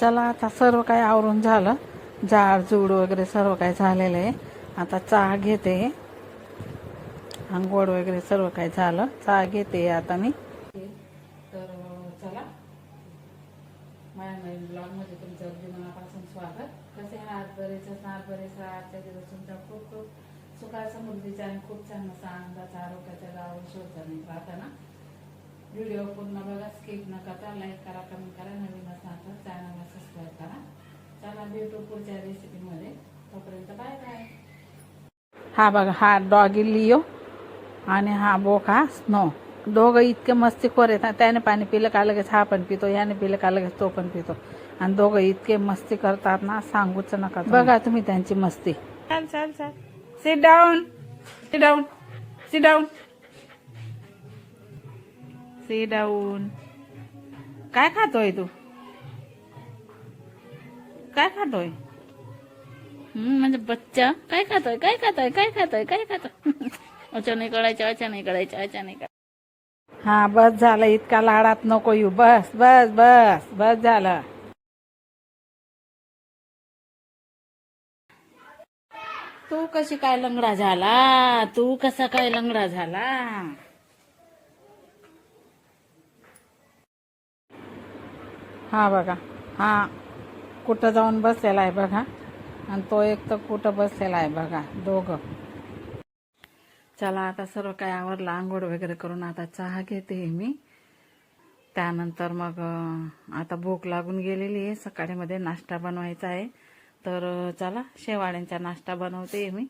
चला आता सर्व काही आवरून झालं. जाड जूड वगैरे सर्व काही झालेलं आहे. आता चहा घेते. आंघोळ वगैरे सर्व काही झालं. चहा घेते आता मी. तर चला. माझ्या नवीन ब्लॉगमध्ये तुमचं अगदी मनापासून स्वागत. कसे आहात? बरेच आहात बरेच आजच्या दिवस तुमच्या खूप खूप सुखा समृद्धीच्या आणि खूप छान असा आनंदाचा आरोग्याच्या गाव शोधचा प्रार्थना व्हिडिओ पूर्ण बघा स्किप न करता लाईक करा कमेंट करा नवीन असाल तर चॅनलला सबस्क्राईब करा. चला भेटू पुढच्या रेसिपीमध्ये तोपर्यंत बाय बाय हा बघा हा डॉगी लिओ आणि हा बोका स्नो दोघं इतके मस्तीखोर आहेत. ना त्याने पाणी पिलं का लगेच हा पण पितो याने पिलं का लगेच तो पण पितो. आणि दोघं इतके मस्ती करतात ना सांगूच नका बघा तुम्ही त्यांची मस्ती. चाल चाल चाल. Sit down sit down sit down sit down काय खातोय तू? काय खातोय? म्हणजे बच्चा. काय खातोय? काय खातोय? काय खातोय? काय खातोय? अच्छा नाही कळायचं अच्छा नाही कळायचं कळायचं. हा बस झालं. इतका लाडात नको येऊ. बस बस बस बस झालं. तू कशी काय लंगडा झाला? तू कसा काय लंगडा झाला? हा बघा. हा कुठं जाऊन बसलेला आहे बघा. आणि तो एक तर कुठं बसलेला आहे बघा. दोघं. चला आता सर्व काय आवडलं आंघोळ वगैरे करून आता चहा घेते मी. त्यानंतर मग आता भूक लागून गेलेली आहे. सकाळी मध्ये नाश्ता बनवायचा आहे. तर चला शेवाड्यांचा नाश्ता बनवते मी.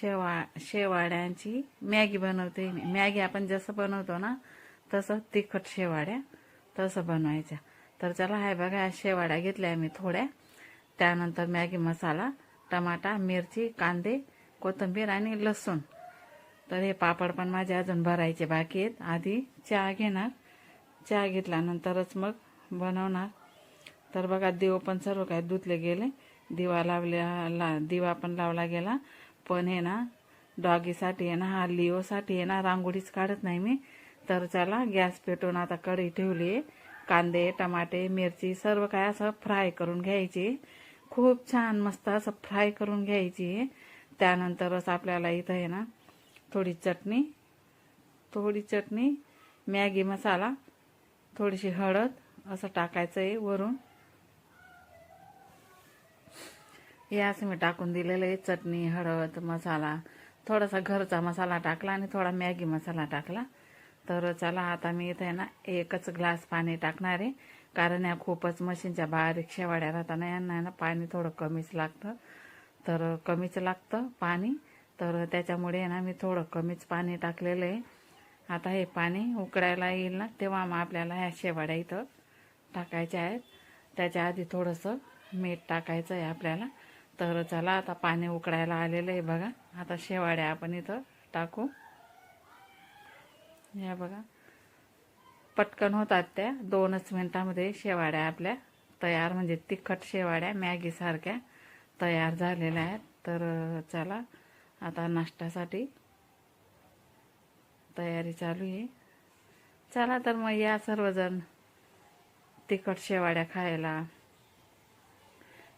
शेवा शेवाड्यांची मॅगी बनवते मी. मॅगी आपण जसं बनवतो ना तसं तिखट शेवाड्या तसं बनवायचं. तर चला हाय बघा या शेवाड्या घेतल्या मी थोड्या. त्यानंतर मॅगी मसाला टमाटा मिरची कांदे कोथिंबीर आणि लसूण. तर हे पापड पण माझे अजून भरायचे बाकी आहेत. आधी चहा घेणार. चहा घेतल्यानंतरच मग बनवणार. तर बघा दिव पण सर्व काय धुतले गेले. दिवा लावल्या ला दिवा पण लावला गेला. पण हे ना डॉगीसाठी आहे ना हा लिओसाठी आहे ना रांगोळीच काढत नाही मी. तर चला गॅस पेटवून आता कढी ठेवली. आहे कांदे टमाटे मिरची सर्व काय असं फ्राय करून घ्यायची. खूप छान मस्त असं फ्राय करून घ्यायची. त्यानंतरच आपल्याला इथं आहे ना थोडी चटणी थोडी चटणी मॅगी मसाला थोडीशी हळद असं टाकायचं आहे वरून. हे असं मी टाकून दिलेलं आहे चटणी हळद मसाला. थोडासा घरचा मसाला टाकला आणि थोडा मॅगी मसाला टाकला. तर चला आता मी इथे ना एकच ग्लास पाणी टाकणार आहे. कारण या खूपच मशीनच्या बारीक शेवाड्या राहताना यांना आहे ना पाणी थोडं कमीच लागतं. तर कमीच लागतं पाणी. तर त्याच्यामुळे आहे ना मी थोडं कमीच पाणी टाकलेलं आहे. आता हे पाणी उकडायला येईल ना तेव्हा मग आपल्याला ह्या शेवाड्या इथं टाकायच्या आहेत. त्याच्या आधी थोडंसं मीठ टाकायचं आहे आपल्याला. तर चला आता पाणी उकडायला आलेलं आहे बघा. आता शेवाड्या आपण इथं टाकू. या बघा. पटकन होतात त्या. दोनच मिनटामध्ये शेवाड्या आपल्या तयार म्हणजे तिखट शेवाड्या मॅगीसारख्या तयार झालेल्या आहेत. तर चला आता नाश्त्यासाठी तयारी चालू आहे. चला तर मग या सर्वजण तिखट शेवाड्या खायला.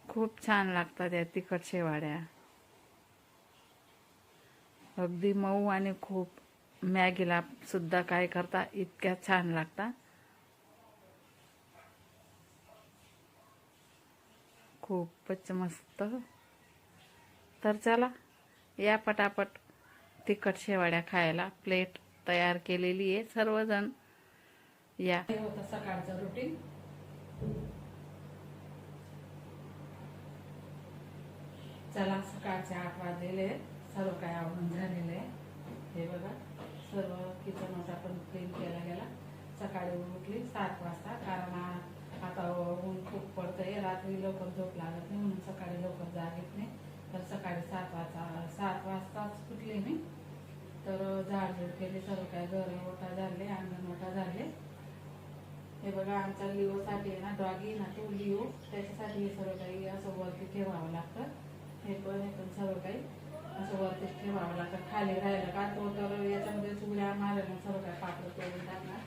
खूप छान लागतात या तिखट शेवाड्या. अगदी मऊ आणि खूप मॅगीला सुद्धा काय करता? इतक्या छान लागता. खूपच मस्त. तर चला या पटापट तिखट शेवाड्या खायला प्लेट तयार केलेली आहे सर्वजण. या. होतं सकाळचं रुटीन चला सकाळचे आठ वाजलेले सर्व काय आवडून झालेलं आहे. हे बघा. सर्व किचन ओटा पण क्लीन केला गेला. सकाळी उठली सात वाजता कारण आता ऊन खूप पडतंय रात्री लवकर झोप लागत नाही म्हणून सकाळी लवकर जाग येत नाही. तर सकाळी सात वाजता सात वाजताच उठली मी. तर झाडझूड केली सर्व काय घर ओटा झाले अंगण ओटा झाले. हे बघा आमचा लिओसाठी आहे ना डॉगी ना तो लिओ. त्याच्यासाठी हे सर्व काही असं वरती ठेवावं लागतं. हे पण हे पण सर्व काही. असं वरती ठेवावं लागतं खाली राहिलं का तो तर याच्यामध्ये उड्या मारायला सर्व काय पात्र करून टाकणार.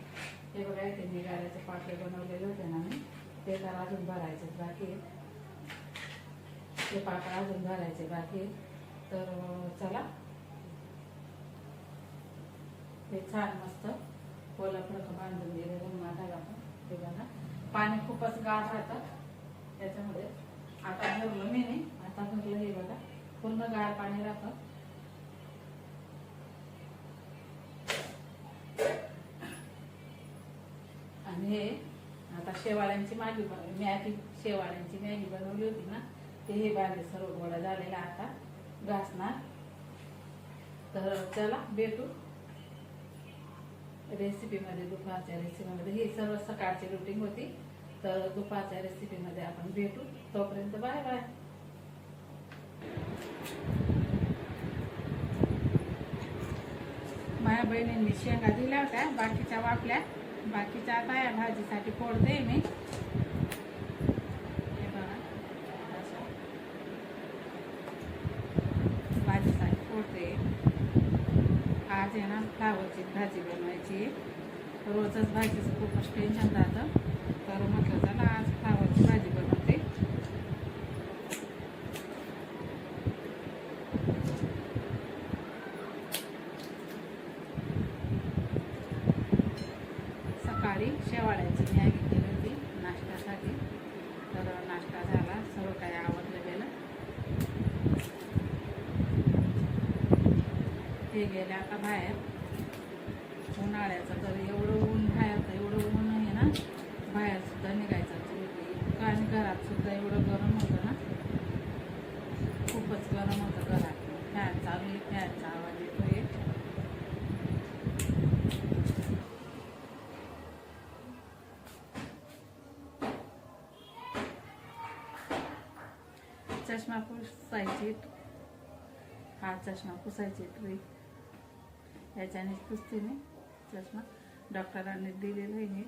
हे बघा इथे मी पात्र बनवलेले होते ना मी. ते तर अजून भरायचे बाकी ते पात्र अजून भरायचे बाकी तर चला. ते छान मस्त कोला फडकं बांधून दिलेलं माठाला आपण. ते बघा. पाणी खूपच गाळ राहतं. त्याच्यामध्ये आता भरलं मी नाही. आता भरलं हे बघा. पूर्ण गाळ पाणी राहतं आणि हे आता शेवाळ्यांची मॅगी बनवली मॅगी शेवाळ्यांची मॅगी बनवली होती ना ते हे बागे सर्व गोळा झालेला आता घासणार. तर चला भेटू. रेसिपीमध्ये दुपारच्या रेसिपीमध्ये ही सर्व सकाळची रुटीन होती. तर दुपारच्या रेसिपीमध्ये आपण भेटू. तोपर्यंत बाय बाय. माझ्या बहिणींनी शेंगा दिल्या होत्या बाकीच्या वापल्या. बाकीच्या आता या भाजीसाठी फोडते मी. हे बघा. भाजीसाठी फोडते आज आहे ना फ्लावरची भाजी बनवायची. रोजच भाजीचं खूपच टेन्शन राहतं. तर म्हटलं चला आज फ्लावरची भाजी बनवते सकाळी शेवाळ्याची मॅगी केली होती नाश्त्यासाठी तर नाश्ता झाला सर्व काही आवडलं गेलं गेल्या का बाहेर? उन्हाळ्याचं तर एवढं ऊन बाहेर तर एवढं ऊन आहे ना बाहेर सुद्धा निघायचं इतकं आणि घरात सुद्धा एवढं गरम होतं ना. खूपच गरम होतं घरात. फॅन चालू आहे फॅनचा आवाज येतो चष्मा पुसायची. हा चष्मा पुसायची ट्री याच्याने पुसते मी चष्मा डॉक्टरांनी दिलेला आहे.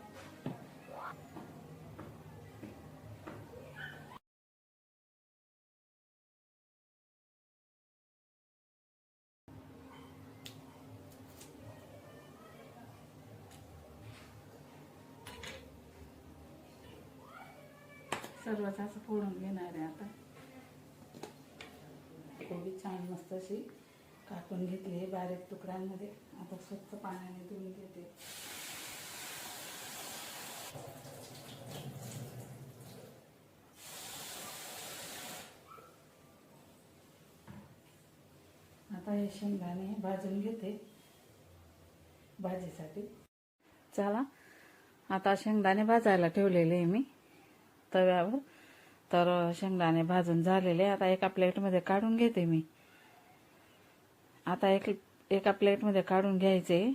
सर्वच असं फोडून घेणार आहे आता. कोबी छान मस्त अशी कापून घेतली बारीक तुकड्यांमध्ये. आता स्वच्छ पाण्याने धुवून घेते. आता हे शेंगदाणे भाजून घेते. भाजीसाठी. चला आता शेंगदाणे भाजायला ठेवलेले आहे मी तव्यावर. तर शेंगदाणे भाजून झालेले आता एका प्लेटमध्ये काढून घेते मी. आता एक एका प्लेटमध्ये काढून घ्यायचे.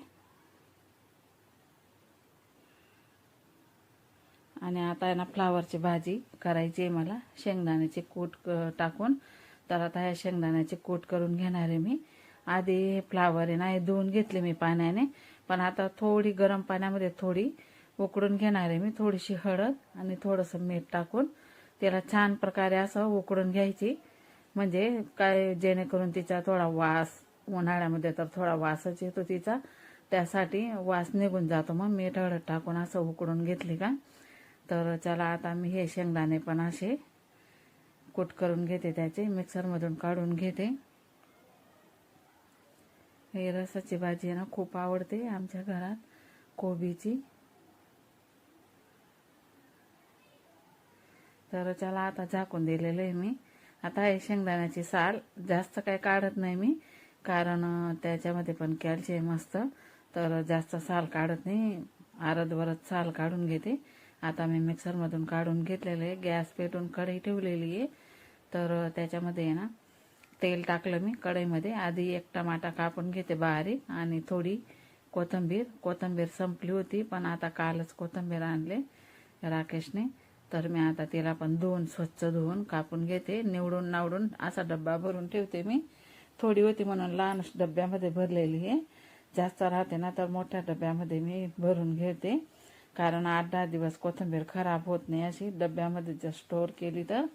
आणि आता आहे ना फ्लावरची भाजी करायची आहे मला. शेंगदाण्याचे कूट क- टाकून. तर आता ह्या शेंगदाण्याचे कूट करून घेणार आहे मी. आधी हे फ्लावर आहे ना हे धुवून घेतले मी पाण्याने. पण आता थोडी गरम पाण्यामध्ये थोडी उकडून घेणार आहे मी. थोडीशी हळद आणि थोडंसं मीठ टाकून. त्याला छान प्रकारे असं उकडून घ्यायची. म्हणजे काय जेणेकरून तिचा थोडा वास उन्हाळ्यामध्ये तर थोडा वासच येतो तिचा. त्यासाठी वास निघून जातो मग. मीठ हळद टाकून असं उकडून घेतली का? तर चला आता मी हे शेंगदाणे पण असे कूट करून घेते त्याचे. मिक्सरमधून काढून घेते. हे रसाची भाजी आहे ना खूप आवडते आमच्या घरात. कोबीची. तर चला आता झाकून दिलेलं आहे मी. आता हे शेंगदाण्याची साल जास्त काय काढत नाही मी. कारण त्याच्यामध्ये पण कॅल्शियम असतं. तर जास्त साल काढत नाही. आरदवरच साल काढून घेते. आता मी मिक्सरमधून काढून घेतलेलं आहे. गॅस पेटून कढई ठेवलेली आहे. तर त्याच्यामध्ये आहे ना तेल टाकलं मी कढईमध्ये. आधी एक टमाटा कापून घेते बारीक आणि थोडी कोथिंबीर. कोथिंबीर संपली होती पण आता कालच कोथिंबीर आणले राकेशने. तर मी आता तिला पण धुवून स्वच्छ धुवून कापून घेते. निवडून नावडून असा डब्बा भरून ठेवते मी. थोडी होती म्हणून लहान डब्यामध्ये भरलेली आहे. जास्त राहते ना तर मोठ्या डब्यामध्ये मी भरून घेते. कारण आठ दहा दिवस कोथिंबीर खराब होत नाही अशी. डब्यामध्ये जर स्टोअर केली तर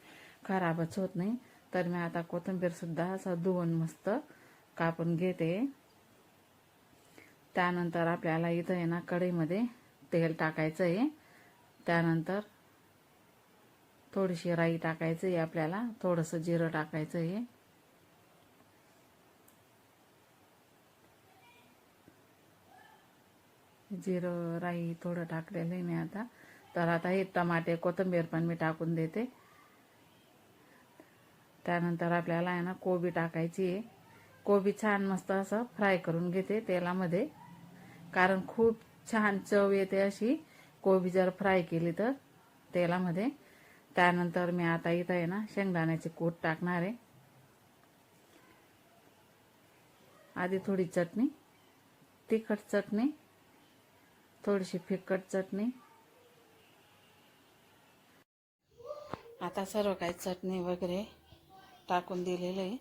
खराबच होत नाही. तर मी आता कोथिंबीरसुद्धा असं धुवून मस्त कापून घेते. त्यानंतर आपल्याला इथं आहे ना कढईमध्ये तेल टाकायचं आहे. त्यानंतर थोडीशी राई टाकायचं आहे आपल्याला. थोडंसं जिरं टाकायचं आहे. जिरं राई थोडं टाकलेलं आहे मी आता. तर आता हे टमाटे कोथिंबीर पण मी टाकून देते. त्यानंतर आपल्याला आहे ना कोबी टाकायची आहे. कोबी छान मस्त असं फ्राय करून घेते तेलामध्ये. कारण खूप छान चव येते अशी. कोबी जर फ्राय केली तर तेलामध्ये. त्यानंतर मी आता इथं आहे ना शेंगदाण्याची कूट टाकणार आहे. आधी थोडी चटणी तिखट चटणी. थोडीशी फिकट चटणी. आता सर्व काही चटणी वगैरे टाकून दिलेलं आहे.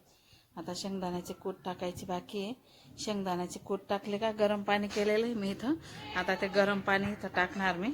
आता शेंगदाण्याचे कूट टाकायची बाकी आहे. शेंगदाण्याचे कूट टाकले का गरम पाणी केलेलं आहे मी इथं. आता ते गरम पाणी इथं टाकणार मी.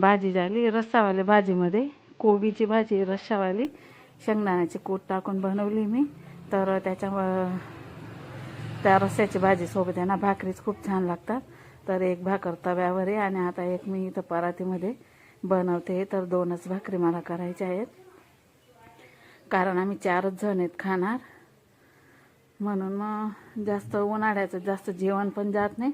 भाजी झाली रस्सावाली भाजीमध्ये. कोबीची भाजी रस्सावाली. शेंगदाण्याची कूट टाकून बनवली मी. तर त्याच्यामुळं त्या रस्स्याची भाजी सोबत आहे ना भाकरीच खूप छान लागतात. तर एक भाकर तव्यावर आहे आणि आता एक मी इथं परातीमध्ये बनवते. तर दोनच भाकरी मला करायच्या आहेत. कारण आम्ही चारच जण आहेत खाणार. म्हणून मग जास्त उन्हाळ्याचं जास्त जेवण पण जात नाही.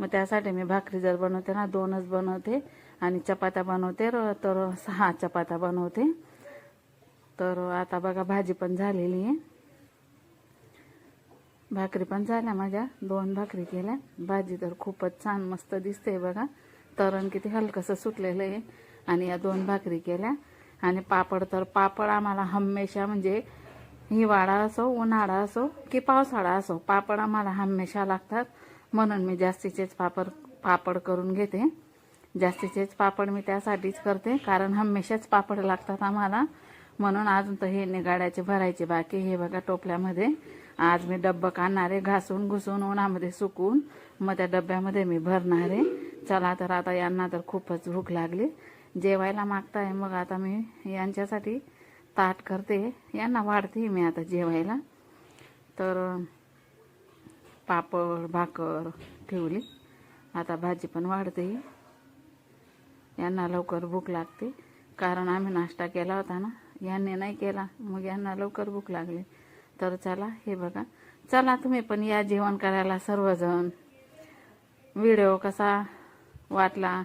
मग त्यासाठी मी भाकरी जर बनवते ना दोनच बनवते. आणि चपात्या बनवते र- तर सहा चपात्या बनवते. तर आता बघा भाजी पण झालेली आहे. भाकरी पण झाल्या माझ्या. दोन भाकरी केल्या. भाजी तर खूपच छान मस्त दिसते बघा. तरण किती हलकंसं सुटलेलं आहे. आणि या दोन भाकरी केल्या. आणि पापड तर पापड आम्हाला हमेशा म्हणजे हिवाळा असो उन्हाळा असो की पावसाळा असो पापड आम्हाला हमेशा लागतात. म्हणून मी जास्तीचेच पापड पापड करून घेते. जास्तीचेच पापड मी त्यासाठीच करते कारण हमेशाच पापड लागतात आम्हाला. म्हणून अजून तर हे निगाड्याचे भरायचे बाकी हे बघा टोपल्यामध्ये. आज मी डब्बा काढणारे आहे घासून घुसून उन्हामध्ये सुकून. मग त्या डब्यामध्ये मी भरणार आहे. चला तर आता यांना तर खूपच भूक लागली. जेवायला मागताय मग आता मी यांच्यासाठी ताट करते. यांना वाढते मी आता जेवायला. तर पापड भाकर ठेवली. आता भाजी पण वाढते. यांना लवकर भूक लागते. कारण आम्ही नाश्ता केला होता ना यांनी नाही केला मग यांना लवकर भूक लागली. तर चला हे बघा. चला तुम्ही पण या जेवण करायला सर्वजण. व्हिडिओ कसा वाटला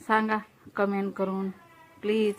सांगा कमेंट करून. प्लीज.